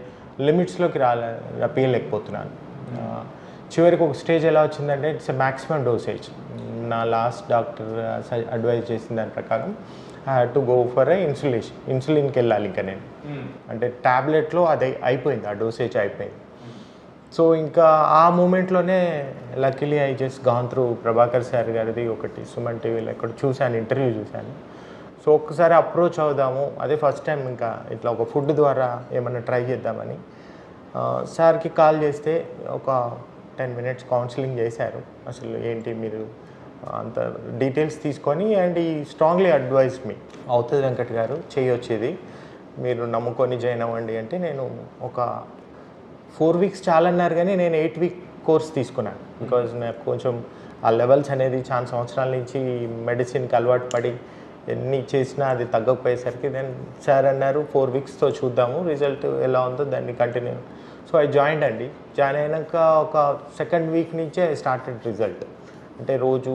లిమిట్స్లోకి రాలే రప్పియలేకపోతున్నాను చివరికి ఒక స్టేజ్ ఎలా వచ్చిందంటే ఇట్స్ ఎ మ్యాక్సిమం డోసేజ్ నా లాస్ట్ డాక్టర్ అడ్వైజ్ చేసిన దాని ప్రకారం I had to go for a insulation ఇన్సులిన్కి వెళ్ళాలి ఇంకా నేను. అంటే ట్యాబ్లెట్లో అది అయిపోయింది ఆ డోసేజ్ అయిపోయింది. సో ఇంకా ఆ మూమెంట్లోనే luckily I just gone through Prabhakar sir గారిది ఒకటి సుమన్ టీవీలో ఎక్కడ చూశాను ఇంటర్వ్యూ చూశాను. సో ఒక్కసారి అప్రోచ్ అవుదాము. అదే ఫస్ట్ టైం ఇంకా ఇట్లా ఒక ఫుడ్ ద్వారా ఏమన్నా ట్రై చేద్దామని. సార్కి కాల్ చేస్తే ఒక టెన్ మినిట్స్ కౌన్సిలింగ్ చేశారు. అసలు ఏంటి మీరు అంత డీటెయిల్స్ తీసుకొని అండ్ ఈ స్ట్రాంగ్లీ అడ్వైజ్ మీ అవుతుంది వెంకట్ గారు. చేయొచ్చు ఇది మీరు నమ్ముకొని జాయిన్ అవ్వండి అంటే నేను ఒక ఫోర్ వీక్స్ చాలా అన్నారు కానీ నేను ఎయిట్ వీక్ కోర్స్ తీసుకున్నాను. బికాజ్ నాకు కొంచెం ఆ లెవెల్స్ అనేది చాలా సంవత్సరాల నుంచి మెడిసిన్కి అలవాటు పడి ఎన్ని చేసినా అది తగ్గకపోయేసరికి దెన్ సార్ అన్నారు ఫోర్ వీక్స్తో చూద్దాము. రిజల్ట్ ఎలా ఉందో దాన్ని కంటిన్యూ సో ఐ జాయిన్ అండి. జాయిన్ అయినాక ఒక సెకండ్ వీక్ నుంచే స్టార్టెడ్ రిజల్ట్ అంటే రోజు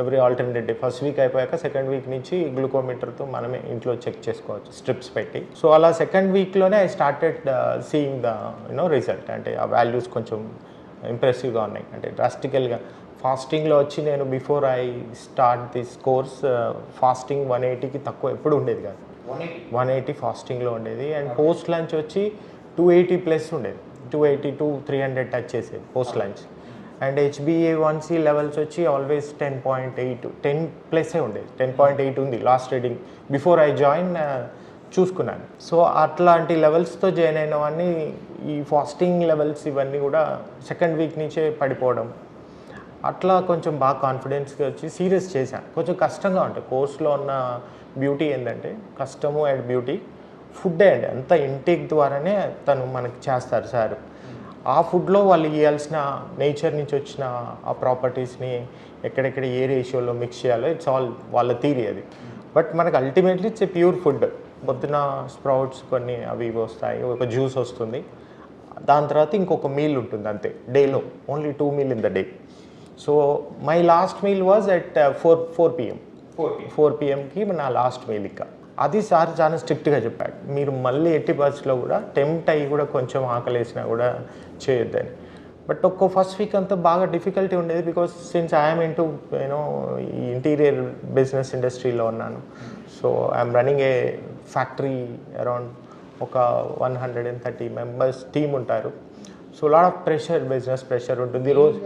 every alternate day first week అయిపోయాక సెకండ్ వీక్ నుంచి గ్లూకోమీటర్తో మనమే ఇంట్లో చెక్ చేసుకోవచ్చు స్ట్రిప్స్ పెట్టి. సో అలా second వీక్లోనే I started seeing the you know result అంటే ఆ వాల్యూస్ కొంచెం ఇంప్రెసివ్గా ఉన్నాయి. అంటే డ్రాస్టికల్గా ఫాస్టింగ్లో వచ్చి నేను before I start this course fasting one ఎయిటీకి తక్కువ ఎప్పుడు ఉండేది కాదు. వన్ ఎయిటీ ఫాస్టింగ్లో ఉండేది. అండ్ పోస్ట్ లంచ్ వచ్చి టూ ఎయిటీ ప్లస్ ఉండేది. Two eighty to three hundred touch చేసేది post lunch and HbA one C levels వచ్చి always ten point eight ten ప్లస్సే ఉండేది. టెన్ పాయింట్ ఎయిట్ ఉంది last reading before I join చూసుకున్నాను. So అట్లాంటి లెవెల్స్తో join అయిన వాడిని ఈ ఫాస్టింగ్ లెవెల్స్ ఇవన్నీ కూడా సెకండ్ వీక్ నుంచే పడిపోవడం. అట్లా కొంచెం బాగా కాన్ఫిడెన్స్గా వచ్చి సీరియస్ చేశాను. కొంచెం కష్టంగా ఉంటుంది కోర్స్లో ఉన్న బ్యూటీ ఏంటంటే కష్టము అండ్ బ్యూటీ ఫుడ్ అండ్ అంత ఇంటేక్ ద్వారానే తను మనకి చేస్తారు సార్. ఆ ఫుడ్లో వాళ్ళు ఇవ్వాల్సిన నేచర్ నుంచి వచ్చిన ఆ ప్రాపర్టీస్ని ఎక్కడెక్కడ ఏ రేషియోలో మిక్స్ చేయాలో ఇట్స్ ఆల్ వాళ్ళ థీరీ అది. బట్ మనకు ultimately it's a pure food. పొద్దున స్ప్రౌట్స్ కొన్ని అవి వస్తాయి ఒక జ్యూస్ వస్తుంది. దాని తర్వాత ఇంకొక మీల్ ఉంటుంది అంతే డేలో. Only two meal in the day so my last meal was at four four PM four పిఎంకి నా లాస్ట్ మీల్ ఇక. అది సార్ చాలా స్ట్రిక్ట్గా చెప్పాడు. మీరు మళ్ళీ ఎట్టి పరిస్థితిలో కూడా టెంప్ట్ అయ్యి కూడా కొంచెం ఆకలేసినా కూడా చేయొద్దని. బట్ ఒక్కో ఫస్ట్ వీక్ అంతా బాగా డిఫికల్టీ ఉండేది because since I'm into you know ఈ ఇంటీరియర్ బిజినెస్ ఇండస్ట్రీలో ఉన్నాను. So I'm running a factory around ఒక one hundred and thirty members team ఉంటారు. So lot of pressure business pressure ఉంటుంది రోజు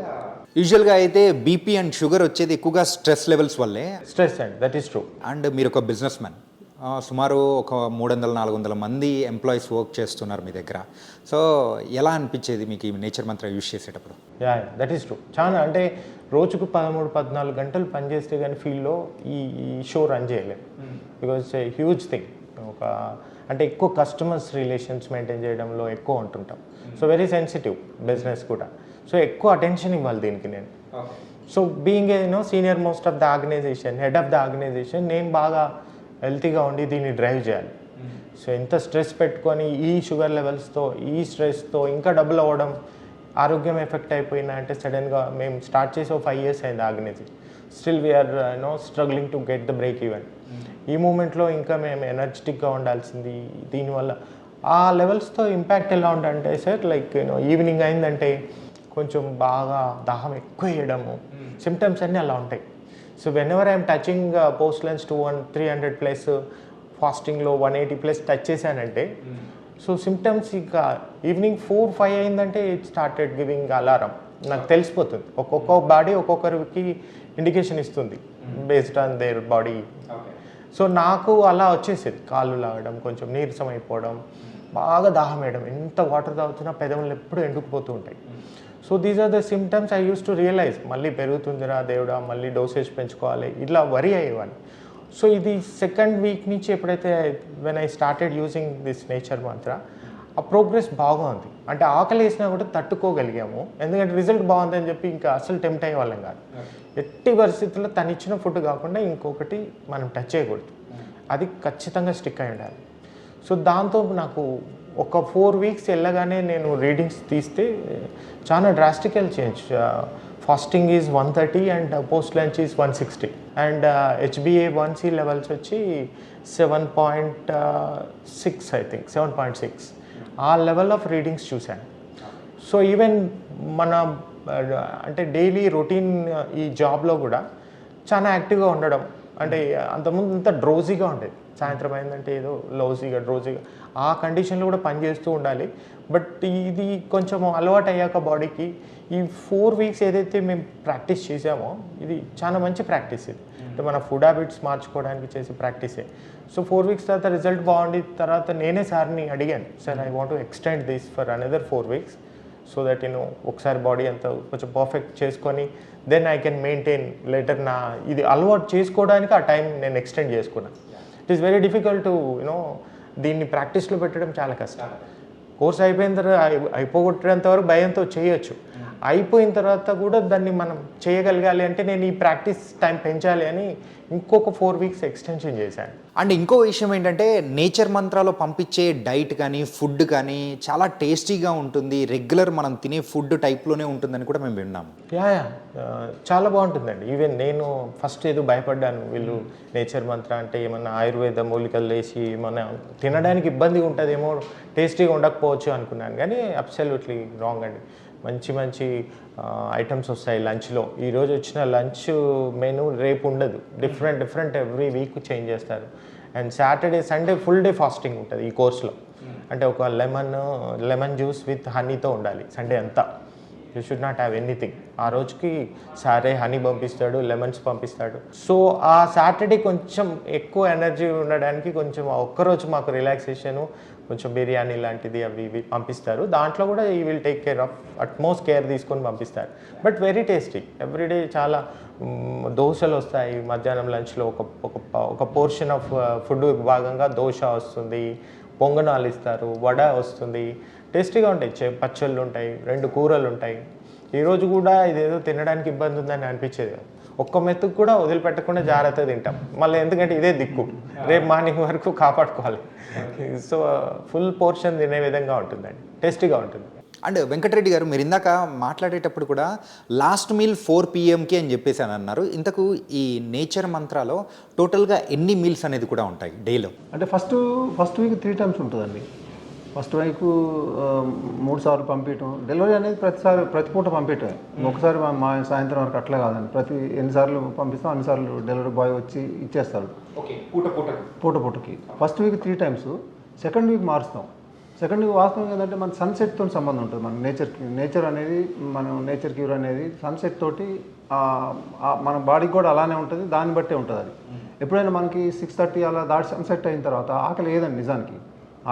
యూజువల్గా అయితే బీపీ అండ్ షుగర్ వచ్చేది ఎక్కువగా స్ట్రెస్ లెవెల్స్ వల్లే. Stress and that is true and మీరు ఒక బిజినెస్ మ్యాన్ సుమారు ఒక మూడు వందల నాలుగు వందల మంది ఎంప్లాయీస్ వర్క్ చేస్తున్నారు మీ దగ్గర. సో ఎలా అనిపించేది మీకు ఈ నేచర్ మంత్ర యూజ్ చేసేటప్పుడు? యా దట్ ఈస్ ట్రూ చాలా అంటే రోజుకు పదమూడు పద్నాలుగు గంటలు పనిచేస్తే కానీ ఫీల్డ్లో ఈ ఈ షో రన్ చేయలేము బికాజ్ హ్యూజ్ థింగ్ ఒక అంటే ఎక్కువ కస్టమర్స్ రిలేషన్స్ మెయింటైన్ చేయడంలో ఎక్కువ ఉంటుంటాం. సో వెరీ సెన్సిటివ్ బిజినెస్ కూడా. సో ఎక్కువ అటెన్షన్ ఇవ్వాలి దీనికి నేను. So being a no senior most of the organization head of the organization నేను బాగా హెల్తీగా ఉండి దీన్ని డ్రైవ్ చేయాలి. సో ఎంత స్ట్రెస్ పెట్టుకొని ఈ షుగర్ లెవెల్స్తో ఈ స్ట్రెస్తో ఇంకా డబుల్ అవ్వడం ఆరోగ్యం ఎఫెక్ట్ అయిపోయినా అంటే సడన్గా మేము స్టార్ట్ చేసి ఒక ఫైవ్ ఇయర్స్ అయింది organizing still we're no struggling to get the break even. ఈ మూమెంట్లో ఇంకా మేము ఎనర్జెటిక్గా ఉండాల్సింది దీనివల్ల. ఆ లెవెల్స్తో ఇంపాక్ట్ ఎలా ఉందంటే సార్ లైక్ యూనో ఈవినింగ్ అయిందంటే కొంచెం బాగా దాహం ఎక్కువ వేయడము. సిమ్టమ్స్ అన్నీ అలా ఉంటాయి. So whenever I'm touching post lens two one three hundred plus ఫాస్టింగ్లో one eighty plus touch చేశానంటే సో సిమ్టమ్స్ ఇంకా ఈవినింగ్ ఫోర్ ఫైవ్ అయిందంటే ఇట్ స్టార్టెడ్ గివింగ్ అలారం నాకు తెలిసిపోతుంది. ఒక్కొక్క బాడీ ఒక్కొక్కరికి ఇండికేషన్ ఇస్తుంది based on their body so నాకు అలా వచ్చేసేది. కాళ్ళు లాగడం కొంచెం నీరసం అయిపోవడం బాగా దాహం వేయడం ఎంత వాటర్ తాగుతున్నా పెదవులు ఎప్పుడు ఎండుకుపోతూ ఉంటాయి. So these are the symptoms I used to realise మళ్ళీ పెరుగుతుందిరా దేవుడా మళ్ళీ డోసేజ్ పెంచుకోవాలి. ఇట్లా వరి అయ్యేవాడిని సో ఇది సెకండ్ వీక్ నుంచి ఎప్పుడైతే when I started using this Nature Mantra ఆ ప్రోగ్రెస్ బాగుంది. అంటే ఆకలి వేసినా కూడా తట్టుకోగలిగాము. ఎందుకంటే రిజల్ట్ బాగుందని చెప్పి ఇంకా అసలు టెంప్ట్ అయ్యే వాళ్ళం కాదు. ఎట్టి పరిస్థితుల్లో తను ఇచ్చిన ఫుడ్ కాకుండా ఇంకొకటి మనం టచ్ చేయకూడదు. అది ఖచ్చితంగా స్టిక్ అయి ఉండాలి. సో దాంతో నాకు ఒక ఫోర్ వీక్స్ వెళ్ళగానే నేను రీడింగ్స్ తీస్తే చాలా drastical change. Fasting is one thirty and post lunch is one sixty. And HbA one C levels వచ్చి seven point six I think seven point six. ఆ లెవెల్ ఆఫ్ రీడింగ్స్ చూశాను. So even మన అంటే daily routine ఈ జాబ్లో కూడా చాలా యాక్టివ్గా ఉండడం అంటే అంతకుముందు అంత డ్రోజీగా ఉండేది. సాయంత్రం అయిందంటే ఏదో లోజీగా డ్రోజీగా. ఆ కండిషన్లో కూడా పనిచేస్తూ ఉండాలి. బట్ ఇది కొంచెం అలవాటు అయ్యాక బాడీకి ఈ ఫోర్ వీక్స్ ఏదైతే మేము ప్రాక్టీస్ చేసామో ఇది చాలా మంచి ప్రాక్టీస్ ఇది. అంటే మన ఫుడ్ హ్యాబిట్స్ మార్చుకోవడానికి చేసే ప్రాక్టీసే సో ఫోర్ వీక్స్ తర్వాత రిజల్ట్ బాగుండి తర్వాత నేనే సార్ని అడిగాను. Sir I want to extend this for another four weeks so that నేను ఒకసారి బాడీ అంతా కొంచెం పర్ఫెక్ట్ చేసుకొని then I can maintain later నా ఇది అలవాటు చేసుకోవడానికి ఆ టైం నేను ఎక్స్టెండ్ చేసుకున్నాను it is very difficult to you know దీన్ని ప్రాక్టీస్లో పెట్టడం చాలా కష్టం. కోర్స్ అయిపోయిన తర్వాత అయి- అయిపోగొట్టేంత వరకు భయంతో చేయొచ్చు. అయిపోయిన తర్వాత కూడా దాన్ని మనం చేయగలగాలి అంటే నేను ఈ ప్రాక్టీస్ టైం పెంచాలి అని ఇంకొక ఫోర్ వీక్స్ ఎక్స్టెన్షన్ చేశాను. అండ్ ఇంకో విషయం ఏంటంటే నేచర్ మంత్రాలో పంపించే డైట్ కానీ ఫుడ్ కానీ చాలా టేస్టీగా ఉంటుంది. రెగ్యులర్ మనం తినే ఫుడ్ టైప్లోనే ఉంటుందని కూడా మేము విన్నాము. యా చాలా బాగుంటుందండి. ఈవెన్ నేను ఫస్ట్ ఏదో భయపడ్డాను. వీళ్ళు నేచర్ మంత్ర అంటే ఏమన్నా ఆయుర్వేద మూలికలు వేసి ఏమన్నా తినడానికి ఇబ్బంది ఉంటుందేమో టేస్టీగా ఉండకపోవచ్చు అనుకున్నాను. కానీ అబ్సల్యూట్లీ రాంగ్ అండి. మంచి మంచి ఐటమ్స్ వస్తాయి లంచ్లో. ఈరోజు వచ్చిన లంచ్ మెను రేపు ఉండదు. Different different every week change చేస్తారు. And Saturday Sunday full day fasting ఉంటుంది ఈ కోర్స్లో అంటే ఒక లెమన్ లెమన్ జ్యూస్ విత్ హనీతో ఉండాలి సండే అంతా. You should not have anything ఆ రోజుకి సారే హనీ పంపిస్తాడు లెమన్స్ పంపిస్తాడు. సో ఆ సాటర్డే కొంచెం ఎక్కువ ఎనర్జీ ఉండడానికి కొంచెం ఒక్కరోజు మాకు రిలాక్సేషను కొంచెం బిర్యానీ లాంటిది అవి ఇవి పంపిస్తారు. దాంట్లో కూడా ఈ will take care of utmost care తీసుకొని పంపిస్తారు. But very tasty. ఎవ్రీడే చాలా దోశలు వస్తాయి. మధ్యాహ్నం లంచ్లో ఒక ఒక ఒక పోర్షన్ ఆఫ్ ఫుడ్ భాగంగా దోశ వస్తుంది పొంగనాలు ఇస్తారు వడ వస్తుంది. టేస్టీగా ఉంటాయి. చె- పచ్చళ్ళు ఉంటాయి రెండు కూరలు ఉంటాయి. ఈరోజు కూడా ఇదేదో తినడానికి ఇబ్బంది ఉందని అనిపించేది ఒక్క మెతుకు కూడా వదిలిపెట్టకుండా జాగ్రత్తగా తింటాం. మళ్ళీ ఎందుకంటే ఇదే దిక్కు. రేపు మార్నింగ్ వరకు కాపాడుకోవాలి. సో ఫుల్ పోర్షన్ తినే విధంగా ఉంటుందండి. టేస్టీగా ఉంటుంది. అండ్ వెంకటరెడ్డి గారు మీరు ఇందాక మాట్లాడేటప్పుడు కూడా లాస్ట్ మీల్ ఫోర్ పిఎంకి అని చెప్పేసి అని అన్నారు. ఇంతకు ఈ నేచర్ మంత్రాలో టోటల్గా ఎన్ని మీల్స్ అనేది కూడా ఉంటాయి డేలో? అంటే first first week three times ఉంటుందండి. ఫస్ట్ వీక్ మూడు సార్లు పంపించడం డెలివరీ అనేది ప్రతిసారి ప్రతి పూట పంపించటమే ఒకసారి మా- సాయంత్రం వరకు అట్లా కాదండి. ప్రతి ఎన్నిసార్లు పంపిస్తాం అన్నిసార్లు డెలివరీ బాయ్ వచ్చి ఇచ్చేస్తాడు. ఓకే పూట పూట పూట పూటకి. First week three times second week మారుస్తాం. Second week వాస్తవం ఏంటంటే మన సన్సెట్తో సంబంధం ఉంటుంది. మన నేచర్కి నేచర్ అనేది మనం నేచర్ క్యూర్ అనేది సన్సెట్ తోటి మన బాడీకి కూడా అలానే ఉంటుంది. దాన్ని బట్టే ఉంటుంది అది. ఎప్పుడైనా మనకి సిక్స్ థర్టీ అలా దాటి సన్సెట్ అయిన తర్వాత ఆకలి ఏదండి నిజానికి.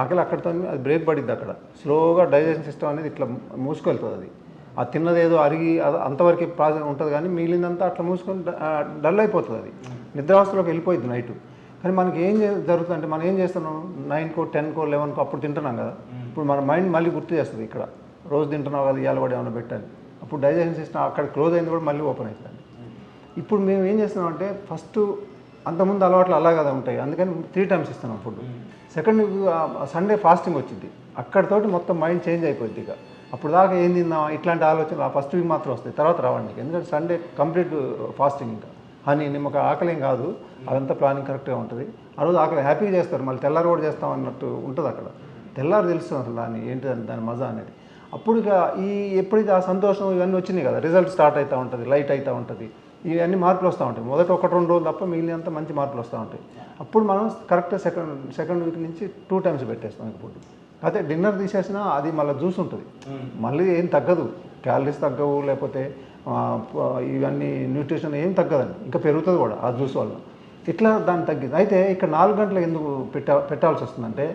ఆకలి అక్కడితో అది బ్రేక్ పడిద్ది అక్కడ. స్లోగా డైజెషన్ సిస్టమ్ అనేది ఇట్లా మూసుకెళ్తుంది అది. ఆ తిన్నది ఏదో అరిగి అది అంతవరకు ప్రాసెస్ ఉంటుంది కానీ మిగిలిందంతా అట్లా మూసుకొని డల్ అయిపోతుంది అది. నిద్రావస్థలోకి వెళ్ళిపోయింది నైట్. కానీ మనకి ఏం జరుగుతుంది అంటే మనం ఏం చేస్తున్నాం? నైన్కో టెన్కో లెవెన్కో అప్పుడు తింటున్నాం కదా. ఇప్పుడు మన మైండ్ మళ్ళీ గుర్తు చేస్తుంది ఇక్కడ. రోజు తింటున్నావు కదా ఇవాళ కూడా ఏమైనా పెట్టాలి. అప్పుడు డైజెషన్ సిస్టమ్ అక్కడ క్లోజ్ అయింది కూడా మళ్ళీ ఓపెన్ అవుతుంది ఇప్పుడు మేము ఏం చేస్తున్నాం అంటే ఫస్ట్ అంతకుముందు అలవాట్లు అలా కదా ఉంటాయి. అందుకని త్రీ టైమ్స్ ఇస్తున్నాం ఫుడ్ సెకండ్ సండే ఫాస్టింగ్ వచ్చింది. అక్కడితోటి మొత్తం మైండ్ చేంజ్ అయిపోద్ది ఇక. అప్పుడు దాకా ఏం తిందాం ఇట్లాంటి ఆలోచనలు ఆ ఫస్ట్ వీక్ మాత్రం వస్తాయి. తర్వాత రావండి ఎందుకంటే సండే కంప్లీట్ ఫాస్టింగ్ ఇంకా. హనీ నిమ్మక ఆకలేం కాదు. అదంతా ప్లానింగ్ కరెక్ట్గా ఉంటుంది. ఆ రోజు ఆకలి హ్యాపీగా చేస్తారు. మళ్ళీ తెల్లారి కూడా చేస్తాం అన్నట్టు ఉంటుంది అక్కడ. తెల్లారి తెలుస్తుంది అసలు దాన్ని ఏంటి దాని- మజా అనేది. అప్పుడు ఇక ఈ ఎప్పుడైతే ఆ సంతోషం ఇవన్నీ వచ్చినాయి కదా రిజల్ట్ స్టార్ట్ అవుతూ ఉంటుంది లైట్ అవుతూ ఉంటుంది. ఇవన్నీ మార్పులు వస్తూ ఉంటాయి. మొదట ఒకటి రెండు రోజులు తప్ప మిగిలినంత మంచి మార్పులు వస్తూ ఉంటాయి. అప్పుడు మనం కరెక్ట్ సెకండ్ సెకండ్ వీక్ నుంచి టూ టైమ్స్ పెట్టేస్తాం ఇక ఫుడ్. అయితే డిన్నర్ తీసేసినా అది మళ్ళీ జ్యూస్ ఉంటుంది. మళ్ళీ ఏం తగ్గదు. క్యాలరీస్ తగ్గవు లేకపోతే ఇవన్నీ న్యూట్రిషన్ ఏం తగ్గదండి. ఇంకా పెరుగుతుంది కూడా ఆ జ్యూస్ వల్ల. ఇట్లా దాన్ని తగ్గింది. అయితే ఇక్కడ నాలుగు గంటలకు ఎందుకు పెట్టా పెట్టాల్సి వస్తుందంటే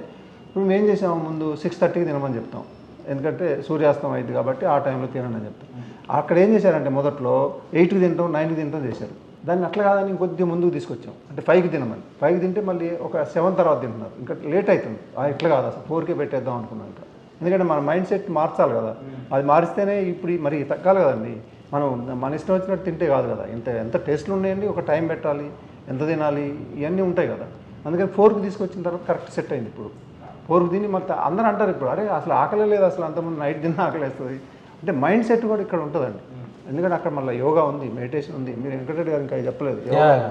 ఇప్పుడు మేము ఏం చేసాము ముందు? సిక్స్ థర్టీకి తినమని చెప్తాం. ఎందుకంటే సూర్యాస్తం అయింది కాబట్టి ఆ టైంలో తినండి అని చెప్తారు. అక్కడ ఏం చేశారంటే మొదట్లో ఎయిట్కి తింటాం నైన్కి తింటాం చేశారు. దాన్ని అట్లా కాదని కొద్దిగా ముందుకు తీసుకొచ్చాం. అంటే ఫైవ్కి తినమని. ఫైవ్కి తింటే మళ్ళీ ఒక సెవెన్ తర్వాత తింటున్నారు. ఇంకా లేట్ అవుతుంది. ఆ, ఇట్లా కాదు అసలు. ఫోర్కే పెట్టేద్దాం అనుకున్నాం ఇంకా. ఎందుకంటే మన మైండ్ సెట్ మార్చాలి కదా. అది మారిస్తేనే ఇప్పుడు మరి తగ్గాలి కదండి. మనం మన ఇష్టం వచ్చినట్టు తింటే కాదు కదా. ఇంత ఎంత టేస్ట్లు ఉన్నాయండి. ఒక టైం పెట్టాలి. ఎంత తినాలి. ఇవన్నీ ఉంటాయి కదా. అందుకని ఫోర్కి తీసుకొచ్చిన తర్వాత కరెక్ట్ సెట్ అయింది ఇప్పుడు. ఫోర్కి తిని మళ్ళీ అందరూ అంటారు ఇప్పుడు అరే అసలు ఆకలే లేదు అసలు అంతకుముందు నైట్ తిన్నా ఆకలి వేస్తుంది అంటే మైండ్ సెట్ కూడా ఇక్కడ ఉంటుందండి. ఎందుకంటే అక్కడ మళ్ళీ యోగా ఉంది మెడిటేషన్ ఉంది. మీరు వెంకటరెడ్డి గారు ఇంకా చెప్పలేదు.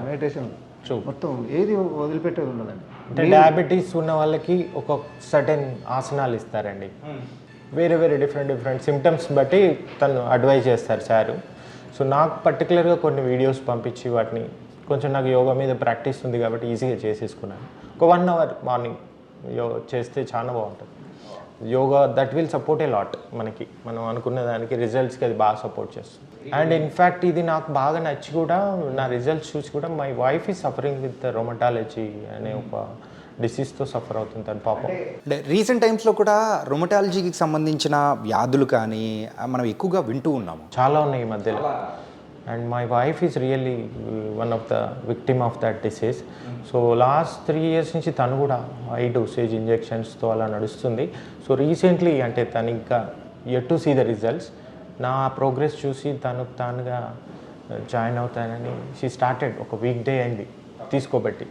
మెడిటేషన్ ఉంది. మొత్తం ఏది వదిలిపెట్టేది ఉండదండి. అంటే డయాబెటీస్ ఉన్న వాళ్ళకి ఒక సర్టెన్ ఆసనాలు ఇస్తారండి. వేరే వేరే డిఫరెంట్ డిఫరెంట్ సిమ్టమ్స్ బట్టి తను అడ్వైజ్ చేస్తారు సారు. సో నాకు పర్టికులర్గా కొన్ని వీడియోస్ పంపించి వాటిని కొంచెం నాకు యోగా మీద ప్రాక్టీస్ ఉంది కాబట్టి ఈజీగా చేసేసుకున్నాను. ఒక వన్ అవర్ మార్నింగ్ చేస్తే చాలా బాగుంటుంది. Yoga that will support a lot మనకి. మనం అనుకున్న దానికి రిజల్ట్స్కి అది బాగా సపోర్ట్ చేస్తుంది. అండ్ ఇన్ఫ్యాక్ట్ ఇది నాకు బాగా నచ్చి కూడా నా రిజల్ట్స్ చూసి కూడా my wife is suffering with rheumatology అనే ఒక డిసీజ్తో సఫర్ అవుతుంది తను పాపం. అంటే రీసెంట్ టైమ్స్లో కూడా రొమటాలజీకి సంబంధించిన వ్యాధులు కానీ మనం ఎక్కువగా వింటూ ఉన్నాము. చాలా ఉన్నాయి ఈ మధ్యలో. And my wife is really one of the victim of that disease so last three years నుంచి తను కూడా హై డోసేజ్ ఇంజెక్షన్స్తో అలా నడుస్తుంది. సో రీసెంట్లీ అంటే తను ఇంకా at to see the results నా ప్రోగ్రెస్ చూసి తను తానుగా జాయిన్ అవుతానని షీ స్టార్టెడ్ ఒక వీక్ డే అయింది తీసుకోబట్టి.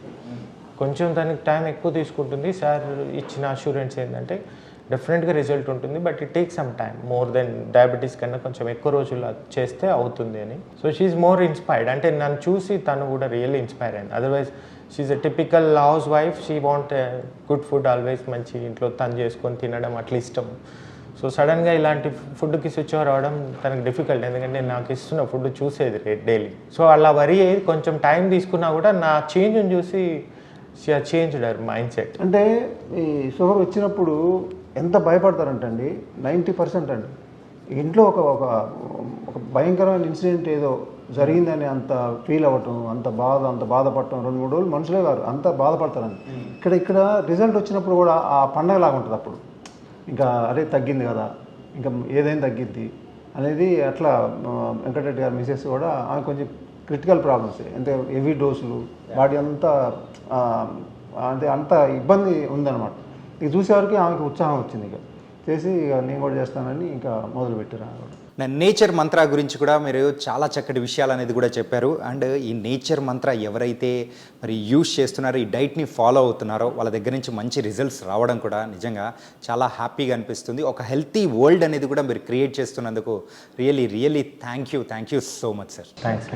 కొంచెం దానికి టైం ఎక్కువ తీసుకుంటుంది. సార్ ఇచ్చిన అష్యూరెన్స్ ఏంటంటే డెఫినెట్గా రిజల్ట్ ఉంటుంది but it take some time more than diabetes కన్నా కొంచెం ఎక్కువ రోజులు చేస్తే అవుతుంది అని. సో షీఈ్ మోర్ ఇన్స్పైర్డ్ అంటే నన్ను చూసి తను కూడా రియల్లీ ఇన్స్పైర్ అయింది. Otherwise she's a typical house wife she want good food always మంచి ఇంట్లో తను చేసుకొని తినడం అట్లా ఇష్టం సో సడన్గా ఇలాంటి ఫుడ్కి స్విచ్ ఓవర్ అవ్వడం తనకు డిఫికల్ట్ ఎందుకంటే నాకు ఇస్తున్న ఫుడ్ చూసేది డైలీ సో అలా వరి కొంచెం టైం తీసుకున్నా కూడా నా చేంజ్ని చూసి షీ మైండ్ సెట్ అంటే ఈ షుగర్ వచ్చినప్పుడు ఎంత భయపడతారంటండి? నైంటీ పర్సెంట్ అండి. ఇంట్లో ఒక ఒక ఒక భయంకరమైన ఇన్సిడెంట్ ఏదో జరిగిందని అంత ఫీల్ అవ్వటం అంత బాధ అంత బాధపడటం రెండు మూడు రోజులు మనుషులే కాదు అంత బాధపడతారండి. ఇక్కడ ఇక్కడ రిజల్ట్ వచ్చినప్పుడు కూడా ఆ పండగ లాగా ఉంటుంది అప్పుడు. ఇంకా అరే తగ్గింది కదా ఇంకా ఏదైనా తగ్గిద్ది అనేది అట్లా వెంకటరెడ్డి గారి మిసెస్ కూడా ఆమె కొంచెం క్రిటికల్ ప్రాబ్లమ్స్ అంటే హెవీ డోసులు బాడీ అంతా అంటే అంత ఇబ్బంది ఉందన్నమాట. ఇది చూసేవారికి ఆమెకి ఉత్సాహం వచ్చింది ఇక. చేసి ఇక నేను కూడా చేస్తానని ఇంకా మొదలు పెట్టారు నా నేచర్ మంత్ర గురించి కూడా మీరు చాలా చక్కటి విషయాలు అనేది కూడా చెప్పారు. అండ్ ఈ నేచర్ మంత్ర ఎవరైతే మరి యూస్ చేస్తున్నారో ఈ డైట్ని ఫాలో అవుతున్నారో వాళ్ళ దగ్గర నుంచి మంచి రిజల్ట్స్ రావడం కూడా నిజంగా చాలా హ్యాపీగా అనిపిస్తుంది. ఒక హెల్తీ వరల్డ్ అనేది కూడా మీరు క్రియేట్ చేస్తున్నందుకు really really thank you thank you so much sir. Thanks.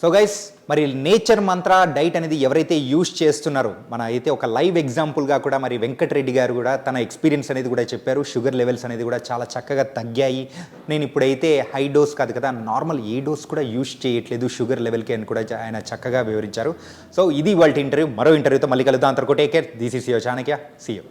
So guys మరి నేచర్ మంత్ర డైట్ అనేది ఎవరైతే యూస్ చేస్తున్నారో మన అయితే ఒక లైవ్ ఎగ్జాంపుల్గా కూడా మరి వెంకటరెడ్డి గారు కూడా తన ఎక్స్పీరియన్స్ అనేది కూడా చెప్పారు. షుగర్ లెవెల్స్ అనేది కూడా చాలా చక్కగా తగ్గాయి. నేను ఇప్పుడైతే హై డోస్ కాదు కదా నార్మల్ ఏ డోస్ కూడా యూస్ చేయట్లేదు షుగర్ లెవెల్కి అని కూడా ఆయన చక్కగా వివరించారు. సో ఇది వాళ్ళ ఇంటర్వ్యూ మరో ఇంటర్వ్యూతో మళ్ళీ కలుద్దాం. అంతకు take care this is your Chanakya see you